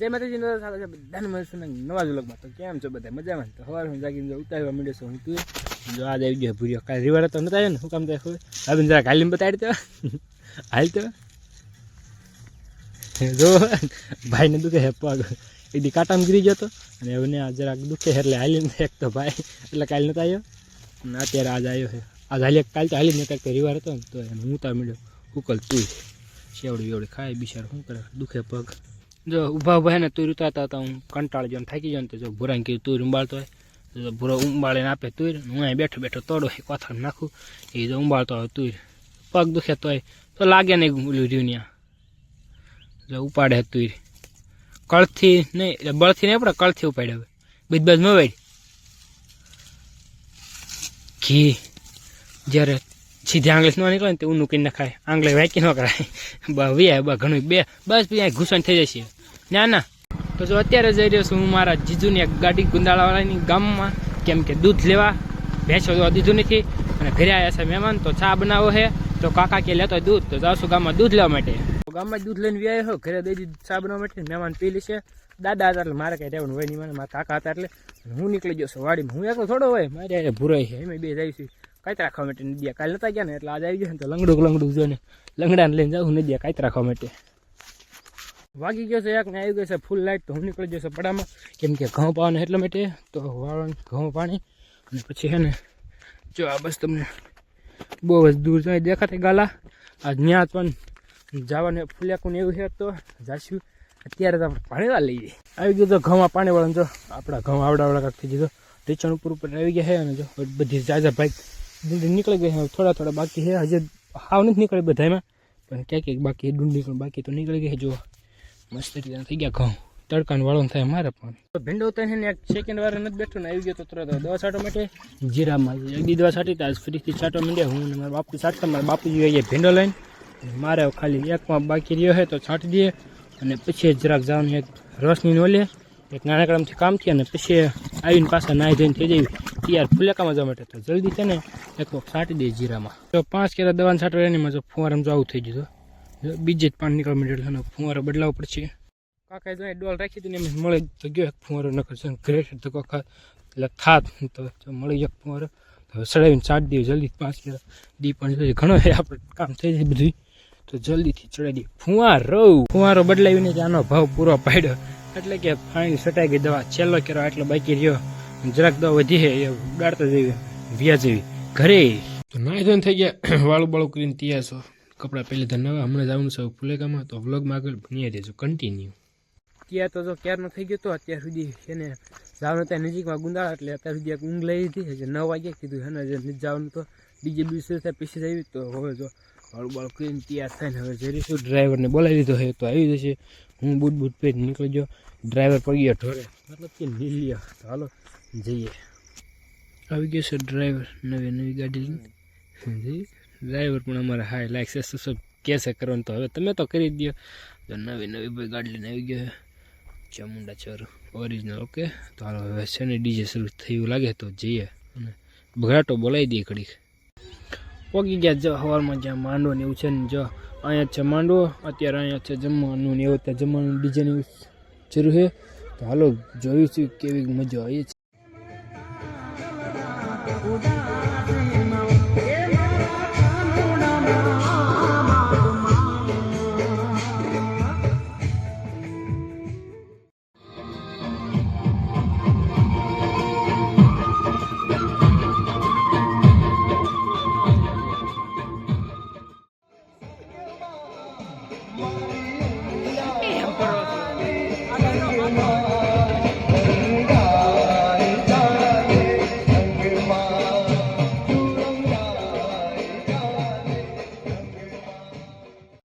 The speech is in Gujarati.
જય માતાજી, નવા સાથે બધાને મળશું ને નવા વ્લોગમાં. તો કેમ છો બધા? મજામાં તો સવાર હું જાગીને ઉતારવા માંડ્યો છું હું તું જો આજ આવી ગયો ભૂર્યો. કાલે રિવાર તો નતા આવ્યો ને? શું કામ થાય ખબર? હવે જરા હાલીને બતાડી તો હાલ તો. જો, ભાઈને દુખે હે પગ. દી કાંટામાં ગીરી ગયો હતો અને આ જરાક દુખે એટલે હાલીને એક તો ભાઈ. એટલે કાલે નતા આવ્યો. અને અત્યારે આજ આવ્યો છે. આજ હાલી કાલ તો હાલી નતા કે રિવાર હતો ને, તો એને હું ઉતાર મળ્યો ઉકલ તું. શેવડી વેવડી ખાય, બિચાર શું કરે? દુખે પગ. જો ઊભા ઊભા ને તુર ઉતારતા હતા હું કંટાળી જાઉં થાકી જાઉં તો જો ભૂરાને કીધું તુર ઉંબાળતો હોય. તો ભૂરો ઉંબાળીને આપે તુર હું અહીં બેઠો બેઠો તોડો એ કોથળ નાખું. એ જો ઉંબાળતો હોય તુર પગ દુખે તોય. તો લાગે નહીં ઓલું ત્યાં જો ઉપાડે તુર કળથી નહીં બળથી નહીં આપણે કળથી ઉપાડે હવે. બીજ બાજ મવાડ ઘી. જ્યારે સીધી આંગળી ન નીકળે ને તે ઊનું કરી નખાય. આંગળી વાંકી ન કરાય. બા વી બા ઘણું બે. બસ પછી અહીં ઘૂસણ થઈ જશે. ના ના. તો જો અત્યારે જઈ રહ્યો છું હું મારા જીજુની એક ગાડી ગુંદાળાવાળાની ગામમાં. કેમ કે દૂધ લેવા. ભેંસો જોવા દીધું નથી. અને ઘરે આવ્યા છે મહેમાન. તો ચા બનાવો છે તો કાકા કે લેતો દૂધ. તો જાઉં છું ગામમાં દૂધ લેવા માટે. ગામમાં દૂધ લઈને વ્યાય હો. ઘરે દઈ દીધું ચા બનાવવા માટે. મહેમાન પી લેશે. દાદા હતા એટલે મારે કાંઈ રહેવાનું હોય નહીં. મને મારા કાકા હતા એટલે. હું નીકળી ગયો છું વાડીમાં. હું એકલો થોડો હોય. મારે ભૂરાય છે. એમ બે જાય છે. કાંઈ રાખવા માટે નદીયા કાલે નતા ગયા ને, એટલે આજે આવી ગયા ને તો લંગડું લંગડું જો ને લંગડાને લઈને જાઉં નદીયા કાંઈ રાખવા માટે. વાગી ગયો છે એક ને આવી ગયો છે ફૂલ લાઇટ તો હું નીકળી ગયો છે પડામાં. કેમ કે ઘઉં પાવાનું એટલા માટે, તો વાળવાનું ઘઉં પાણી. અને પછી છે ને, જો આ બસ તમને બહુ જ દૂર જાય દેખાતી ગાલા. આ ત્યાં પણ જવાનું ફૂલ્યાકું એવું છે તો જાશું. અત્યારે તો આપણે પાણીલા લઈએ આવી ગયું તો ઘઉંમાં પાણી વાળવાનું જો, આપણા ઘઉં આવડાવડા આવડા કાંક થઈ ગયો ટીચણ ઉપર ઉપર આવી ગયા છે અને જો બધી જાજા ભાઈ ડુંડી નીકળી ગઈ છે થોડા થોડા બાકી છે. હજી હાવ નથી નીકળી બધામાં પણ ક્યાંક ક્યાંક બાકી ડુંડી પણ બાકી તો નીકળી ગઈ છે. જો મસ્ત રીતે થઈ ગયા ઘઉં. તડકાનું વાળવાનું થાય મારે પણ. ભીંડો તો છે ને એક સેકન્ડ વાર નથી બેઠો ને, આવી ગયો તો તરત દવા છાંટો માટે. જીરામાં એક દી દવા છાંટી ત્યાં ફરીથી છાંટો માંડ્યા. હું ને મારા બાપુ છાંટતા, મારા બાપુજી આવી ગયા ભીંડો લઈને મારે ખાલી એકમાં બાકી રહ્યો છે, તો છાંટી દઈએ. અને પછી જરાક જવાનું એક રસની નોલે, એક નાનકડામાંથી કામથી અને પછી આવીને પાછા નાહી ધોઈને થઈ જવી તૈયાર ફુલેકામાં જવા માટે તો જલ્દી છે ને એક વખત છાંટી દઈએ જીરામાં. જો પાંચ કેરા દવાને છાંટવા એની મજા ફુવારામાં જો આવું થઈ ગયું બીજે જ પાણી નીકળવા માંડ્યું એટલે ફુવારો બદલાવો પડશે. કાકા જો ડોલ રાખી હતી ને, એમ મળે તો ગયો એક ફુવારો નકર છે ગ્રેટ તો કાકા એટલે થાત તો મળી એક ફુવારો. તો ચડાવીને છાંટી દઈએ જલ્દી પાંચ કેરા દી પણ જોઈએ. ઘણો આપણે કામ થઈ જાય બધું તો જલ્દીથી ચડાવી દઈએ. ફુવારો. ફુવારો બદલાવીને આનો ભાવ પૂરો પાડ્યો. એટલે કે પાણી સટાઈ ગઈ દવા. છેલ્લો કેરો આટલો બાકી રહ્યો. જરાક દવા વધી છે એ ઉડાડતા જઈએ વ્યા જેવી ઘરે. તો નાઈ ધોઈને થઈ ગયા વાળું બાળું કરીને તૈયાર છો. કપડાં પહેલાં ધન હમણાં જવાનું છે ફુલેકામાં તો વ્લોગમાં આગળ બની દેજો કન્ટિન્યુ ત્યાં તો જો ક્યારનો થઈ ગયો તો અત્યાર સુધી એને જવાનું ત્યાં નજીકમાં ગુંદાળા એટલે અત્યાર સુધી એક ઊંઘ લઈ લીધી. હજી નવ વાગ્યા કીધું એને ને જે નથી જવાનું તો બીજે દિવસે ત્યાં પીસી આવી તો હવે જો વાળું બાળું કરીને તૈયાર થઈને હવે જરીશું ડ્રાઈવરને બોલાવી દીધો છે તો આવી જશે. હું બૂટ બૂટ પહેરી નીકળી ગયો. ડ્રાઈવર પડી ગયો ઢોરે. મતલબ કે લીલિયા તો હાલો જઈએ. આવી ગયો છે ડ્રાઈવર નવી નવી ગાડી લઈને. જઈએ. ડ્રાઈવર પણ અમારે હાય લાઈક છે સબ કહેશે કરવાનું તો હવે તમે તો કરી દો તો નવી નવી ભાઈ ગાડી લઈને આવી ગયો છે. ચામુંડા ચોર ઓરિજિનલ ઓકે તો હાલો હવે છે ને ડીજે શરૂ થયું લાગે તો જઈએ. અને ભગરાટો બોલાવી દઈએ ઘડીક. પોગી ગયા જો હવારમાં જ્યાં માંડવો ને એવું છે ને જો અહીંયા છે માંડવો અત્યારે અહીંયા છે જમવાનું ને એવું ત્યાં જમવાનું ડીજેની જરૂર છે. તો હાલો જોયું છું કેવી મજા આવી છે.